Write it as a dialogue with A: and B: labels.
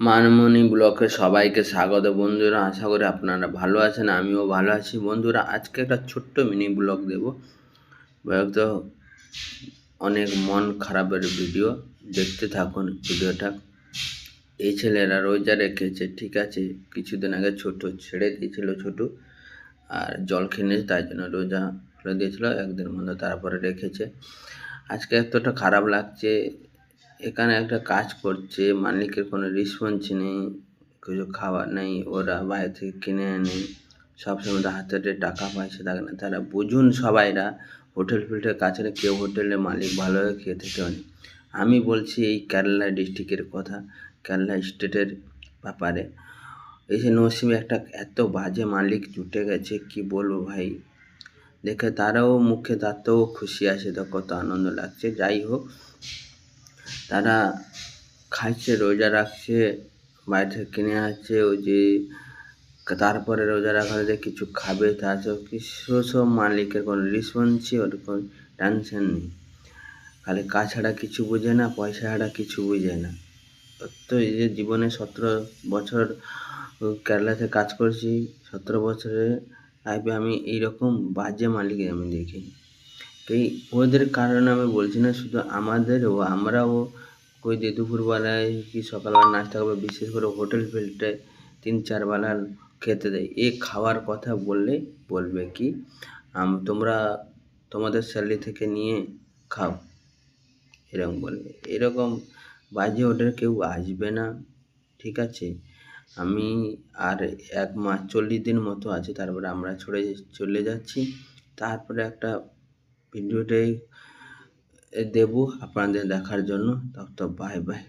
A: মানমনি ব্লকে সবাইকে স্বাগত বন্ধুরা, আশা করি আপনারা ভালো আছেন, আমিও ভালো আছি। বন্ধুরা, আজকে একটা ছোট্ট মিনি ব্লগ দেব। তো অনেক মন খারাপের ভিডিও। দেখতে থাকুন ভিডিওটা। এই ছেলেরা রোজা রেখেছে, ঠিক আছে? কিছুদিন আগে ছোট, ছেড়ে দিয়েছিল ছোট, আর জল খেয়ে তাই জন্য রোজা খুলে দিয়েছিল একদিন মধ্যে তারপরে রেখেছে। আজকে এতটা খারাপ লাগছে এখানে একটা কাজ করছে, মালিকের কোনো রেসপন্স নেই, কিছু খাবার নেই, ওরা বাইরে থেকে কিনে আনে সবসময় হাতে হাতে টাকা পয়সা থাকে না। তারা বুঝুন সবাইরা, হোটেল ফোটেল কাছে কেউ হোটেলের মালিক ভালোভাবে খেয়ে থেকে অনেক আমি বলছি এই কেরালা ডিস্ট্রিক্টের কথা, কেরালা স্টেটের ব্যাপারে। এই যে নসিমে একটা এত বাজে মালিক জুটে গেছে, কি বলব ভাই? দেখে তারাও মুখে তাতেও খুশি আছে তো কত আনন্দ লাগছে। যাই হোক তারা খাচ্ছে রোজা রাখছে বাইরে থেকে কিনে আসছে ওই যে তারপরে রোজা রাখার যে কিছু খাবে তাছাড়াও কিছু সব মালিকের কোনো রেসপন্সই ওর কোনো টেনশন নেই। খালি কাজ ছাড়া কিছু বোঝে না, পয়সা ছাড়া কিছু বোঝে না। তো এই যে জীবনে সতেরো বছর কেরালাতে কাজ করছি, সতেরো বছরে লাইফে আমি এইরকম বাজে মালিক আমি দেখিনি। এই ওদের কারণে আমি বলছি না, শুধু আমাদেরও আমরাও ওই যে দুপুরবেলায় কি সকালবেলা নাস্তা করবে, বিশেষ করে হোটেল ফিল্টে তিন চার বেলা খেতে দেয়। এই খাওয়ার কথা বললে বলবে কি তোমরা তোমাদের স্যালারি থেকে নিয়ে খাও। এরকম বলবে। এরকম বাজে ওদের কেউ আসবে না, ঠিক আছে? আমি আর এক মাস, চল্লিশ দিন মতো আছে, তারপরে আমরা ছড়ে, চলে যাচ্ছি। তারপরে একটা ভিডিওটাই দেবো আপনাদের দেখার জন্য। তো বাই বাই